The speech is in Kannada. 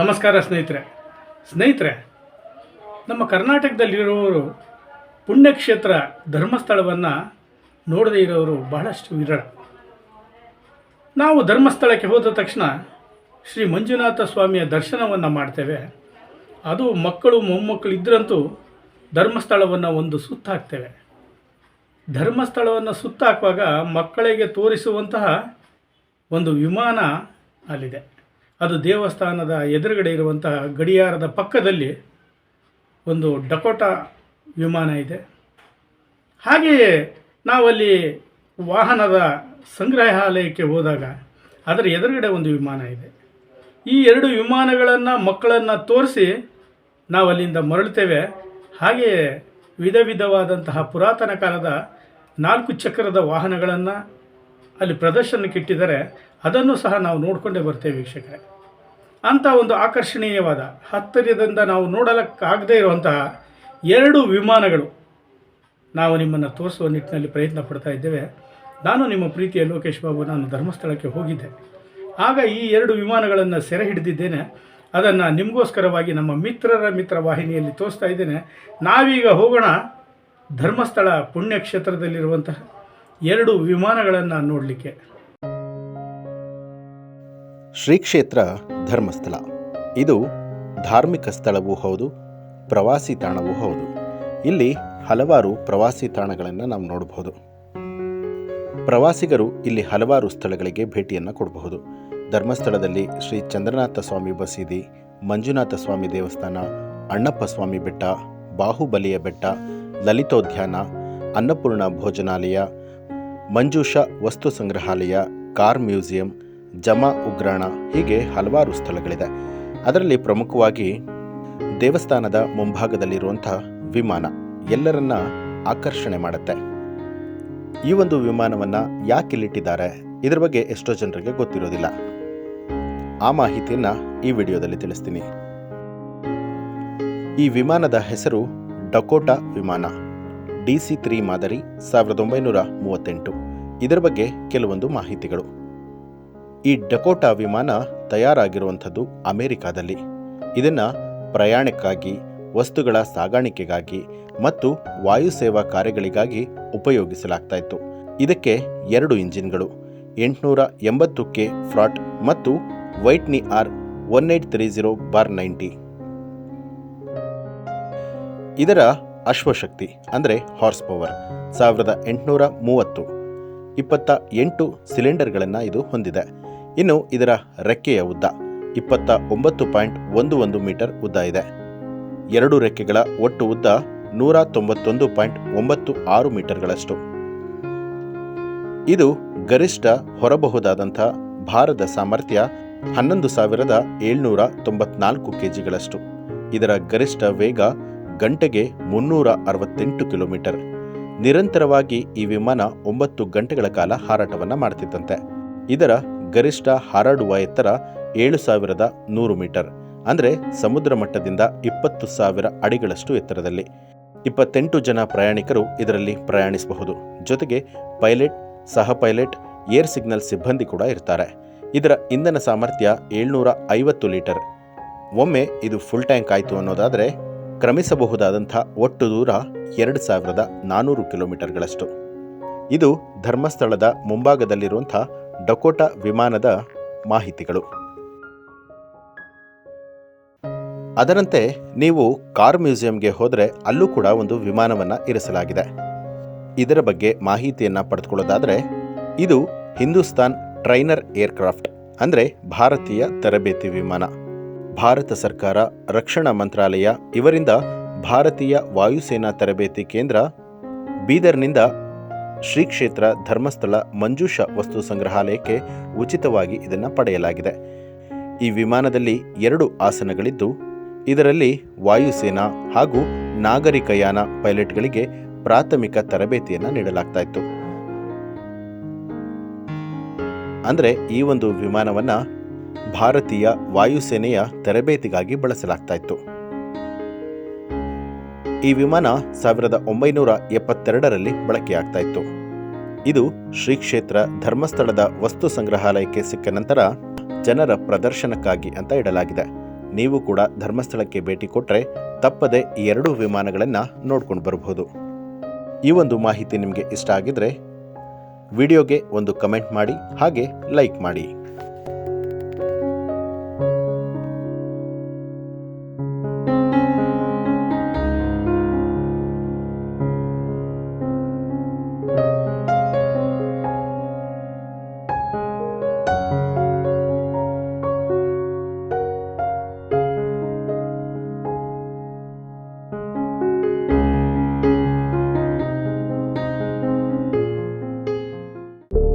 ನಮಸ್ಕಾರ ಸ್ನೇಹಿತರೆ. ಸ್ನೇಹಿತರೆ, ನಮ್ಮ ಕರ್ನಾಟಕದಲ್ಲಿರುವವರು ಪುಣ್ಯಕ್ಷೇತ್ರ ಧರ್ಮಸ್ಥಳವನ್ನು ನೋಡದೇ ಇರೋರು ಬಹಳಷ್ಟು ವಿರಳ. ನಾವು ಧರ್ಮಸ್ಥಳಕ್ಕೆ ಹೋದ ತಕ್ಷಣ ಶ್ರೀ ಮಂಜುನಾಥ ಸ್ವಾಮಿಯ ದರ್ಶನವನ್ನು ಮಾಡ್ತೇವೆ. ಅದು ಮಕ್ಕಳು ಮೊಮ್ಮಕ್ಕಳು ಇದ್ರಂತೂ ಧರ್ಮಸ್ಥಳವನ್ನು ಒಂದು ಸುತ್ತಾಕ್ತೇವೆ. ಧರ್ಮಸ್ಥಳವನ್ನು ಸುತ್ತಾಕುವಾಗ ಮಕ್ಕಳಿಗೆ ತೋರಿಸುವಂತಹ ಒಂದು ವಿಮಾನ ಅಲ್ಲಿದೆ. ಅದು ದೇವಸ್ಥಾನದ ಎದುರುಗಡೆ ಇರುವಂತಹ ಗಡಿಯಾರದ ಪಕ್ಕದಲ್ಲಿ ಒಂದು ಡಕೋಟಾ ವಿಮಾನ ಇದೆ. ಹಾಗೆಯೇ ನಾವಲ್ಲಿ ವಾಹನದ ಸಂಗ್ರಹಾಲಯಕ್ಕೆ ಹೋದಾಗ ಅದರ ಎದುರುಗಡೆ ಒಂದು ವಿಮಾನ ಇದೆ. ಈ ಎರಡು ವಿಮಾನಗಳನ್ನು ಮಕ್ಕಳನ್ನು ತೋರಿಸಿ ನಾವು ಅಲ್ಲಿಂದ ಮರಳುತ್ತೇವೆ. ಹಾಗೆಯೇ ವಿಧ ವಿಧವಾದಂತಹ ಪುರಾತನ ಕಾಲದ ನಾಲ್ಕು ಚಕ್ರದ ವಾಹನಗಳನ್ನು ಅಲ್ಲಿ ಪ್ರದರ್ಶನಕ್ಕೆ ಇಟ್ಟಿದ್ದಾರೆ. ಅದನ್ನು ಸಹ ನಾವು ನೋಡಿಕೊಂಡೇ ಬರ್ತೇವೆ ವೀಕ್ಷಕರೇ. ಅಂಥ ಒಂದು ಆಕರ್ಷಣೀಯವಾದ ಹತ್ತಿರದಿಂದ ನಾವು ನೋಡಲಕ್ಕಾಗದೇ ಇರುವಂತಹ ಎರಡು ವಿಮಾನಗಳು ನಾವು ನಿಮ್ಮನ್ನು ತೋರಿಸುವ ನಿಟ್ಟಿನಲ್ಲಿ ಪ್ರಯತ್ನ ಪಡ್ತಾ ಇದ್ದೇವೆ. ನಾನು ನಿಮ್ಮ ಪ್ರೀತಿಯ ಲೋಕೇಶ್ ಬಾಬು, ನಾನು ಧರ್ಮಸ್ಥಳಕ್ಕೆ ಹೋಗಿದ್ದೆ. ಆಗ ಈ ಎರಡು ವಿಮಾನಗಳನ್ನು ಸೆರೆ ಹಿಡಿದಿದ್ದೇನೆ. ಅದನ್ನು ನಿಮಗೋಸ್ಕರವಾಗಿ ನಮ್ಮ ಮಿತ್ರರ ಮಿತ್ರ ವಾಹಿನಿಯಲ್ಲಿ ತೋರಿಸ್ತಾ ಇದ್ದೇನೆ. ನಾವೀಗ ಹೋಗೋಣ ಧರ್ಮಸ್ಥಳ ಪುಣ್ಯಕ್ಷೇತ್ರದಲ್ಲಿರುವಂತಹ ಎರಡು ವಿಮಾನಗಳನ್ನು ನೋಡಲಿಕ್ಕೆ. ಶ್ರೀ ಕ್ಷೇತ್ರ ಧರ್ಮಸ್ಥಳ. ಇದು ಧಾರ್ಮಿಕ ಸ್ಥಳವೂ ಹೌದು, ಪ್ರವಾಸಿ ತಾಣವೂ ಹೌದು. ಇಲ್ಲಿ ಹಲವಾರು ಪ್ರವಾಸಿ ತಾಣಗಳನ್ನು ನಾವು ನೋಡಬಹುದು. ಪ್ರವಾಸಿಗರು ಇಲ್ಲಿ ಹಲವಾರು ಸ್ಥಳಗಳಿಗೆ ಭೇಟಿಯನ್ನು ಕೊಡಬಹುದು. ಧರ್ಮಸ್ಥಳದಲ್ಲಿ ಶ್ರೀ ಚಂದ್ರನಾಥ ಸ್ವಾಮಿ ಬಸೀದಿ, ಮಂಜುನಾಥ ಸ್ವಾಮಿ ದೇವಸ್ಥಾನ, ಅಣ್ಣಪ್ಪ ಸ್ವಾಮಿ ಬೆಟ್ಟ, ಬಾಹುಬಲಿಯ ಬೆಟ್ಟ, ಲಲಿತೋದ್ಯಾನ, ಅನ್ನಪೂರ್ಣ ಭೋಜನಾಲಯ, ಮಂಜೂಷ ವಸ್ತು ಸಂಗ್ರಹಾಲಯ, ಕಾರ್ ಮ್ಯೂಸಿಯಂ ಜಮಾ ಉಗ್ರಾಣ ಹೀಗೆ ಹಲವಾರು ಸ್ಥಳಗಳಿದೆ. ಅದರಲ್ಲಿ ಪ್ರಮುಖವಾಗಿ ದೇವಸ್ಥಾನದ ಮುಂಭಾಗದಲ್ಲಿರುವಂಥ ವಿಮಾನ ಎಲ್ಲರನ್ನ ಆಕರ್ಷಣೆ ಮಾಡುತ್ತೆ. ಈ ಒಂದು ವಿಮಾನವನ್ನು ಯಾಕೆ ಇಲ್ಲಿಟ್ಟಿದ್ದಾರೆ? ಇದರ ಬಗ್ಗೆ ಎಷ್ಟೋ ಜನರಿಗೆ ಗೊತ್ತಿರೋದಿಲ್ಲ. ಆ ಮಾಹಿತಿಯನ್ನು ಈ ವಿಡಿಯೋದಲ್ಲಿ ತಿಳಿಸ್ತೀನಿ. ಈ ವಿಮಾನದ ಹೆಸರು ಡಕೋಟಾ ವಿಮಾನ. ಡಿ ಸಿ ತ್ರೀ ಮಾದರಿ ಸಾವಿರದ ಒಂಬೈನೂರ ಮೂವತ್ತೆಂಟು. ಇದರ ಬಗ್ಗೆ ಕೆಲವೊಂದು ಮಾಹಿತಿಗಳು. ಈ ಡಕೋಟಾ ವಿಮಾನ ತಯಾರಾಗಿರುವಂಥದ್ದು ಅಮೆರಿಕಾದಲ್ಲಿ. ಇದನ್ನು ಪ್ರಯಾಣಕ್ಕಾಗಿ, ವಸ್ತುಗಳ ಸಾಗಾಣಿಕೆಗಾಗಿ ಮತ್ತು ವಾಯುಸೇವಾ ಕಾರ್ಯಗಳಿಗಾಗಿ ಉಪಯೋಗಿಸಲಾಗ್ತಾ ಇತ್ತು. ಇದಕ್ಕೆ ಎರಡು ಇಂಜಿನ್ಗಳು, ಎಂಟುನೂರ ಎಂಬತ್ತು ಕೆ ಫ್ರಾಟ್ ಮತ್ತು ವೈಟ್ನಿ R one eight three zero bar ninety. ಇದರ ಅಶ್ವಶಕ್ತಿ, ಅಂದರೆ ಹಾರ್ಸ್ ಪವರ್, ಸಾವಿರದ ಎಂಟುನೂರ ಮೂವತ್ತು. ಇಪ್ಪತ್ತ ಎಂಟು ಸಿಲಿಂಡರ್ಗಳನ್ನು ಇದು ಹೊಂದಿದೆ. ಇನ್ನು ಇದರ ರೆಕ್ಕೆಯ ಉದ್ದ ಇಪ್ಪತ್ತ ಒಂಬತ್ತು ಪಾಯಿಂಟ್ ಒಂದು ಒಂದು ಮೀಟರ್ ಉದ್ದ ಇದೆ. ಎರಡು ರೆಕ್ಕೆಗಳ ಒಟ್ಟು ಉದ್ದ ನೂರ ತೊಂಬತ್ತೊಂದು ಪಾಯಿಂಟ್ ಒಂಬತ್ತು ಆರು ಮೀಟರ್ಗಳಷ್ಟು. ಇದು ಗರಿಷ್ಠ ಹೊರಬಹುದಾದಂಥ ಭಾರದ ಸಾಮರ್ಥ್ಯ ಹನ್ನೊಂದು ಸಾವಿರದ ಏಳ್ನೂರ ತೊಂಬತ್ನಾಲ್ಕು ಕೆಜಿಗಳಷ್ಟು. ಇದರ ಗರಿಷ್ಠ ವೇಗ ಗಂಟೆಗೆ ಮುನ್ನೂರ ಅರವತ್ತೆಂಟು ಕಿಲೋಮೀಟರ್. ನಿರಂತರವಾಗಿ ಈ ವಿಮಾನ ಒಂಬತ್ತು ಗಂಟೆಗಳ ಕಾಲ ಹಾರಾಟವನ್ನು ಮಾಡ್ತಿತ್ತಂತೆ. ಇದರ ಗರಿಷ್ಠ ಹಾರಾಡುವ ಎತ್ತರ ಏಳು ಸಾವಿರದ ನೂರು ಮೀಟರ್, ಅಂದರೆ ಸಮುದ್ರ ಮಟ್ಟದಿಂದ ಇಪ್ಪತ್ತು ಸಾವಿರ ಅಡಿಗಳಷ್ಟು ಎತ್ತರದಲ್ಲಿ. ಇಪ್ಪತ್ತೆಂಟು ಜನ ಪ್ರಯಾಣಿಕರು ಇದರಲ್ಲಿ ಪ್ರಯಾಣಿಸಬಹುದು. ಜೊತೆಗೆ ಪೈಲಟ್, ಸಹ ಪೈಲಟ್, ಏರ್ ಸಿಗ್ನಲ್ ಸಿಬ್ಬಂದಿ ಕೂಡ ಇರ್ತಾರೆ. ಇದರ ಇಂಧನ ಸಾಮರ್ಥ್ಯ ಏಳ್ನೂರ ಐವತ್ತು ಲೀಟರ್. ಒಮ್ಮೆ ಇದು ಫುಲ್ ಟ್ಯಾಂಕ್ ಆಯಿತು ಅನ್ನೋದಾದರೆ ಕ್ರಮಿಸಬಹುದಾದಂಥ ಒಟ್ಟು ದೂರ ಎರಡು ಸಾವಿರದ ನಾನ್ನೂರು ಕಿಲೋಮೀಟರ್ಗಳಷ್ಟು. ಇದು ಧರ್ಮಸ್ಥಳದ ಮುಂಭಾಗದಲ್ಲಿರುವಂಥ ಡಕೋಟಾ ವಿಮಾನದ ಮಾಹಿತಿಗಳು. ಅದರಂತೆ ನೀವು ಕಾರ್ ಮ್ಯೂಸಿಯಂಗೆ ಹೋದರೆ ಅಲ್ಲೂ ಕೂಡ ಒಂದು ವಿಮಾನವನ್ನು ಇರಿಸಲಾಗಿದೆ. ಇದರ ಬಗ್ಗೆ ಮಾಹಿತಿಯನ್ನು ಪಡೆದುಕೊಳ್ಳೋದಾದರೆ, ಇದು ಹಿಂದೂಸ್ತಾನ್ ಟ್ರೈನರ್ ಏರ್ಕ್ರಾಫ್ಟ್, ಅಂದರೆ ಭಾರತೀಯ ತರಬೇತಿ ವಿಮಾನ. ಭಾರತ ಸರ್ಕಾರ, ರಕ್ಷಣಾ ಮಂತ್ರಾಲಯ, ಇವರಿಂದ ಭಾರತೀಯ ವಾಯುಸೇನಾ ತರಬೇತಿ ಕೇಂದ್ರ ಬೀದರ್ನಿಂದ ಶ್ರೀ ಕ್ಷೇತ್ರ ಧರ್ಮಸ್ಥಳ ಮಂಜೂಷ ವಸ್ತು ಸಂಗ್ರಹಾಲಯಕ್ಕೆ ಉಚಿತವಾಗಿ ಇದನ್ನು ಪಡೆಯಲಾಗಿದೆ. ಈ ವಿಮಾನದಲ್ಲಿ ಎರಡು ಆಸನಗಳಿದ್ದು, ಇದರಲ್ಲಿ ವಾಯುಸೇನಾ ಹಾಗೂ ನಾಗರಿಕಯಾನ ಪೈಲಟ್ಗಳಿಗೆ ಪ್ರಾಥಮಿಕ ತರಬೇತಿಯನ್ನು ನೀಡಲಾಗ್ತಾ ಇತ್ತು ಅಂದರೆ ಈ ಒಂದು ವಿಮಾನವನ್ನು ಭಾರತೀಯ ವಾಯುಸೇನೆಯ ತರಬೇತಿಗಾಗಿ ಬಳಸಲಾಗ್ತಾ ಇತ್ತು ಈ ವಿಮಾನ ಸಾವಿರದ ಒಂಬೈನೂರ ಎಪ್ಪತ್ತೆರಡರಲ್ಲಿ ಬಳಕೆಯಾಗ್ತಾ ಇತ್ತು ಇದು ಶ್ರೀ ಕ್ಷೇತ್ರ ಧರ್ಮಸ್ಥಳದ ವಸ್ತು ಸಂಗ್ರಹಾಲಯಕ್ಕೆ ಸಿಕ್ಕ ನಂತರ ಜನರ ಪ್ರದರ್ಶನಕ್ಕಾಗಿ ಅಂತ ಇಡಲಾಗಿದೆ. ನೀವು ಕೂಡ ಧರ್ಮಸ್ಥಳಕ್ಕೆ ಭೇಟಿ ಕೊಟ್ಟರೆ ತಪ್ಪದೆ ಈ ಎರಡೂ ವಿಮಾನಗಳನ್ನು ನೋಡ್ಕೊಂಡು ಬರಬಹುದು. ಈ ಒಂದು ಮಾಹಿತಿ ನಿಮಗೆ ಇಷ್ಟ ಆಗಿದ್ರೆ ವಿಡಿಯೋಗೆ ಒಂದು ಕಮೆಂಟ್ ಮಾಡಿ, ಹಾಗೆ ಲೈಕ್ ಮಾಡಿ.